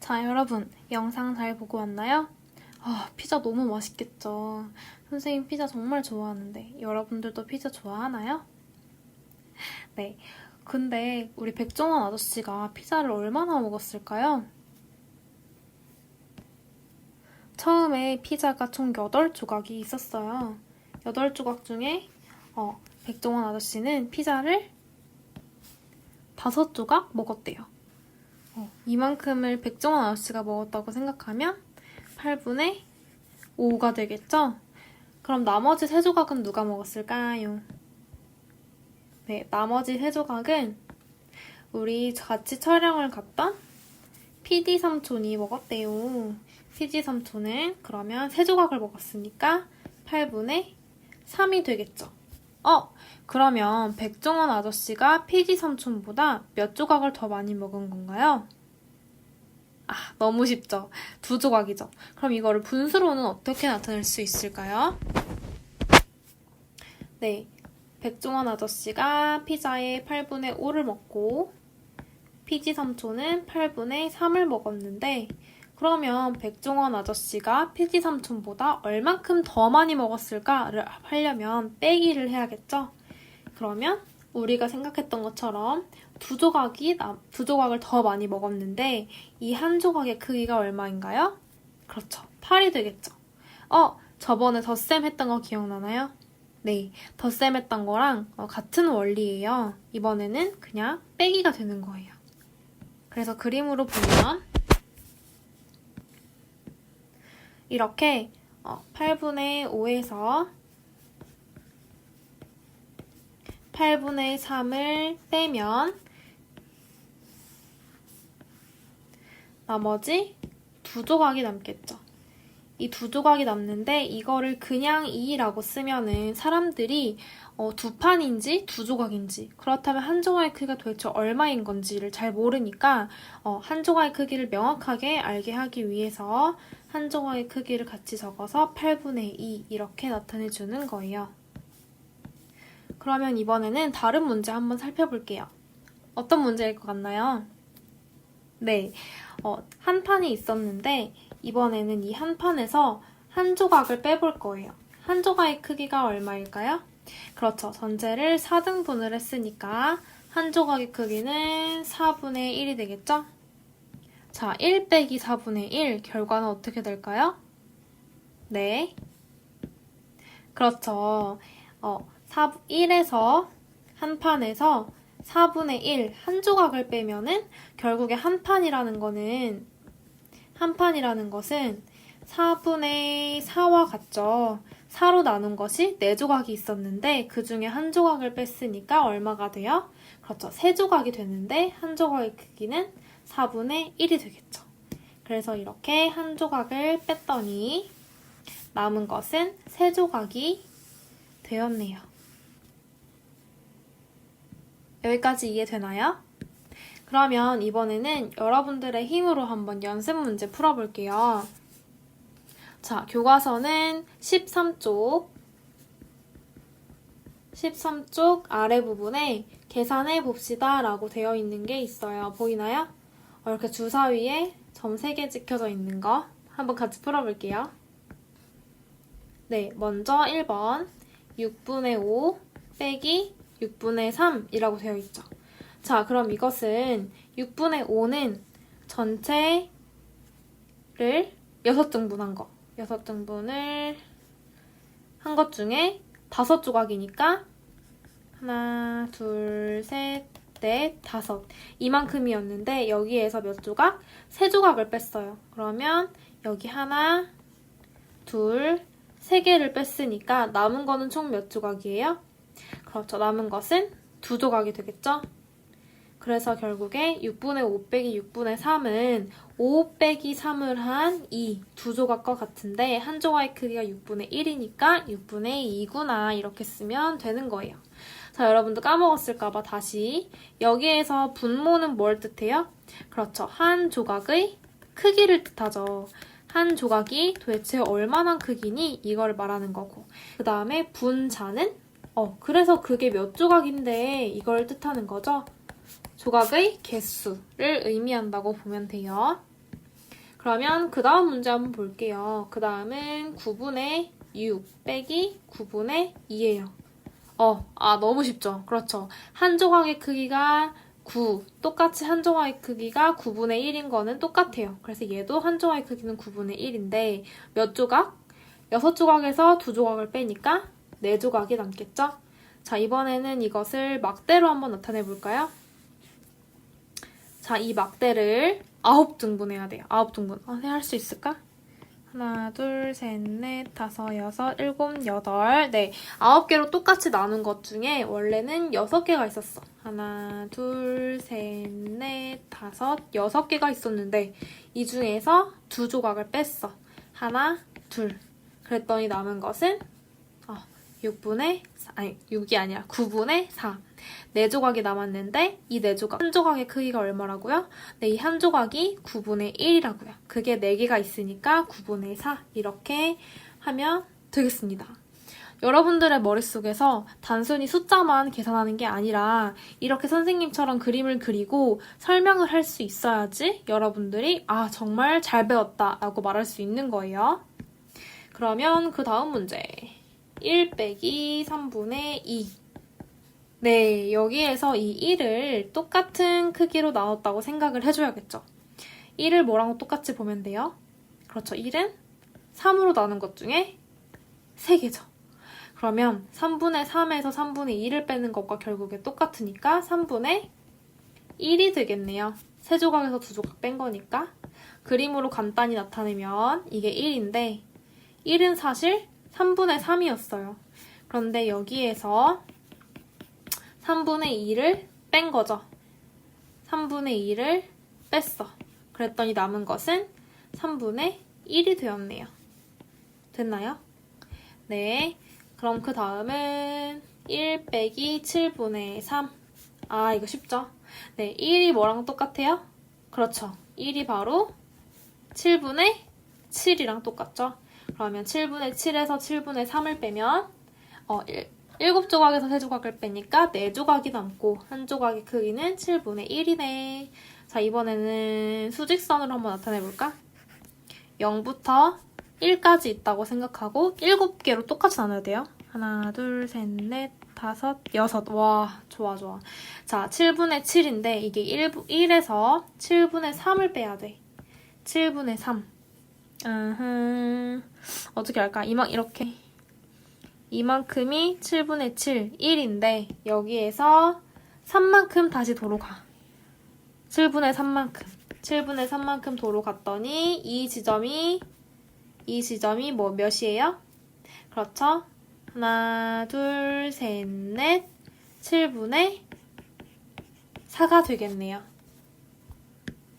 자, 여러분, 영상 잘 보고 왔나요? 아, 피자 너무 맛있겠죠. 선생님 피자 정말 좋아하는데, 여러분들도 피자 좋아하나요? 네. 근데 우리 백종원 아저씨가 피자를 얼마나 먹었을까요? 처음에 피자가 총 8조각이 있었어요. 8조각 중에 어, 백종원 아저씨는 피자를 5조각 먹었대요. 어, 이만큼을 백종원 아저씨가 먹었다고 생각하면 8분의 5가 되겠죠? 그럼 나머지 3조각은 누가 먹었을까요? 네, 나머지 3조각은 우리 같이 촬영을 갔던 PD 삼촌이 먹었대요. PD 삼촌은 그러면 3조각을 먹었으니까 8분의 3이 되겠죠. 어, 그러면 백종원 아저씨가 PD 삼촌보다 몇 조각을 더 많이 먹은 건가요? 아, 너무 쉽죠. 두 조각이죠. 그럼 이거를 분수로는 어떻게 나타낼 수 있을까요? 네. 백종원 아저씨가 피자의 8분의 5를 먹고 피지 삼촌은 8분의 3을 먹었는데 그러면 백종원 아저씨가 피지 삼촌보다 얼만큼 더 많이 먹었을까를 하려면 빼기를 해야겠죠? 그러면 우리가 생각했던 것처럼 두 조각이 남- 두 조각을 더 많이 먹었는데 이 한 조각의 크기가 얼마인가요? 그렇죠. 8이 되겠죠. 어, 저번에 덧셈 했던 거 기억나나요? 네, 덧셈 했던 거랑 어, 같은 원리예요. 이번에는 그냥 빼기가 되는 거예요. 그래서 그림으로 보면 이렇게 어, 8분의 5에서 8분의 3을 빼면 나머지 두 조각이 남겠죠. 이 두 조각이 남는데 이거를 그냥 2라고 쓰면은 사람들이 어, 두 판인지 두 조각인지 그렇다면 한 조각의 크기가 도대체 얼마인 건지를 잘 모르니까 어, 한 조각의 크기를 명확하게 알게 하기 위해서 한 조각의 크기를 같이 적어서 8분의 2 이렇게 나타내 주는 거예요. 그러면 이번에는 다른 문제 한번 살펴볼게요. 어떤 문제일 것 같나요? 네, 어, 한 판이 있었는데 이번에는 이 한 판에서 한 조각을 빼볼 거예요. 한 조각의 크기가 얼마일까요? 그렇죠. 전체를 4등분을 했으니까 한 조각의 크기는 4분의 1이 되겠죠? 자, 1 빼기 4분의 1 결과는 어떻게 될까요? 네. 그렇죠. 어, 4, 1에서 한 판에서 4분의 1, 한 조각을 빼면은 결국에 한 판이라는 거는 한 판이라는 것은 4분의 4와 같죠. 4로 나눈 것이 4조각이 있었는데 그 중에 한 조각을 뺐으니까 얼마가 돼요? 그렇죠. 3조각이 되는데 한 조각의 크기는 4분의 1이 되겠죠. 그래서 이렇게 한 조각을 뺐더니 남은 것은 3조각이 되었네요. 여기까지 이해되나요? 그러면 이번에는 여러분들의 힘으로 한번 연습 문제 풀어볼게요. 자, 교과서는 13쪽, 13쪽 아래 부분에 계산해 봅시다 라고 되어 있는 게 있어요. 보이나요? 어, 이렇게 주사 위에 점 3개 찍혀져 있는 거 한번 같이 풀어볼게요. 네, 먼저 1번 6분의 5 빼기 6분의 3이라고 되어 있죠. 자, 그럼 이것은 6분의 5는 전체를 6등분 한 거. 6등분을 한 것 중에 5조각이니까 하나, 둘, 셋, 넷, 다섯. 이만큼이었는데 여기에서 몇 조각? 세 조각을 뺐어요. 그러면 여기 하나, 둘, 세 개를 뺐으니까 남은 거는 총 몇 조각이에요? 그렇죠. 남은 것은 두 조각이 되겠죠? 그래서 결국에 6분의 5 빼기 6분의 3은 5 빼기 3을 한 2, 두 조각과 같은데 한 조각의 크기가 6분의 1이니까 6분의 2구나 이렇게 쓰면 되는 거예요. 자, 여러분도 까먹었을까봐 다시 여기에서 분모는 뭘 뜻해요? 그렇죠. 한 조각의 크기를 뜻하죠. 한 조각이 도대체 얼마나 크기니 이걸 말하는 거고 그 다음에 분자는 어 그래서 그게 몇 조각인데 이걸 뜻하는 거죠. 조각의 개수를 의미한다고 보면 돼요. 그러면 그 다음 문제 한번 볼게요. 그 다음은 9분의 6 빼기 9분의 2예요. 어, 아, 너무 쉽죠? 그렇죠. 한 조각의 크기가 9. 똑같이 한 조각의 크기가 9분의 1인 거는 똑같아요. 그래서 얘도 한 조각의 크기는 9분의 1인데 몇 조각? 6조각에서 2조각을 빼니까 4조각이 남겠죠? 자, 이번에는 이것을 막대로 한번 나타내 볼까요? 자, 이 막대를 9등분해야 돼요. 9등분. 어, 할수 있을까? 하나, 둘, 셋, 넷, 다섯, 여섯, 일곱, 여덟. 네. 아홉 개로 똑같이 나눈 것 중에 원래는 여섯 개가 있었어. 하나, 둘, 셋, 넷, 다섯, 여섯 개가 있었는데 이 중에서 두 조각을 뺐어. 하나, 둘. 그랬더니 남은 것은 어, 6분의 4, 아니 6이 아니라 9분의 4. 네 조각이 남았는데 이 네 조각 한 조각의 크기가 얼마라고요? 네, 이 한 조각이 9분의 1이라고요. 그게 4개가 있으니까 9분의 4 이렇게 하면 되겠습니다. 여러분들의 머릿속에서 단순히 숫자만 계산하는 게 아니라 이렇게 선생님처럼 그림을 그리고 설명을 할 수 있어야지 여러분들이 아 정말 잘 배웠다 라고 말할 수 있는 거예요. 그러면 그 다음 문제 1 빼기 3분의 2 네, 여기에서 이 1을 똑같은 크기로 나눴다고 생각을 해줘야겠죠. 1을 뭐랑 똑같이 보면 돼요? 그렇죠. 1은 3으로 나눈 것 중에 3개죠. 그러면 3분의 3에서 3분의 2를 빼는 것과 결국에 똑같으니까 3분의 1이 되겠네요. 3조각에서 2조각 뺀 거니까. 그림으로 간단히 나타내면 이게 1인데 1은 사실 3분의 3이었어요. 그런데 여기에서 3분의 2를 뺀 거죠. 3분의 2를 뺐어. 그랬더니 남은 것은 3분의 1이 되었네요. 됐나요? 네. 그럼 그 다음은 1 빼기 7분의 3. 아, 이거 쉽죠? 네. 1이 뭐랑 똑같아요? 그렇죠. 1이 바로 7분의 7이랑 똑같죠? 그러면 7분의 7에서 7분의 3을 빼면 어, 7조각에서 3조각을 빼니까 4조각이 남고 한 조각의 크기는 7분의 1이네. 자, 이번에는 수직선으로 한번 나타내 볼까? 0부터 1까지 있다고 생각하고 7개로 똑같이 나눠야 돼요. 하나, 둘, 셋, 넷, 다섯, 여섯. 와, 좋아, 좋아. 자, 7분의 7인데 이게 1, 1에서 7분의 3을 빼야 돼. 7분의 3. 으흠. 어떻게 할까? 이만 이렇게. 이만큼이 7분의 7, 1인데 여기에서 3만큼 다시 도로 가. 7분의 3만큼. 7분의 3만큼 도로 갔더니 이 지점이 이 지점이 뭐 몇이에요? 그렇죠? 하나, 둘, 셋, 넷, 7분의 4가 되겠네요.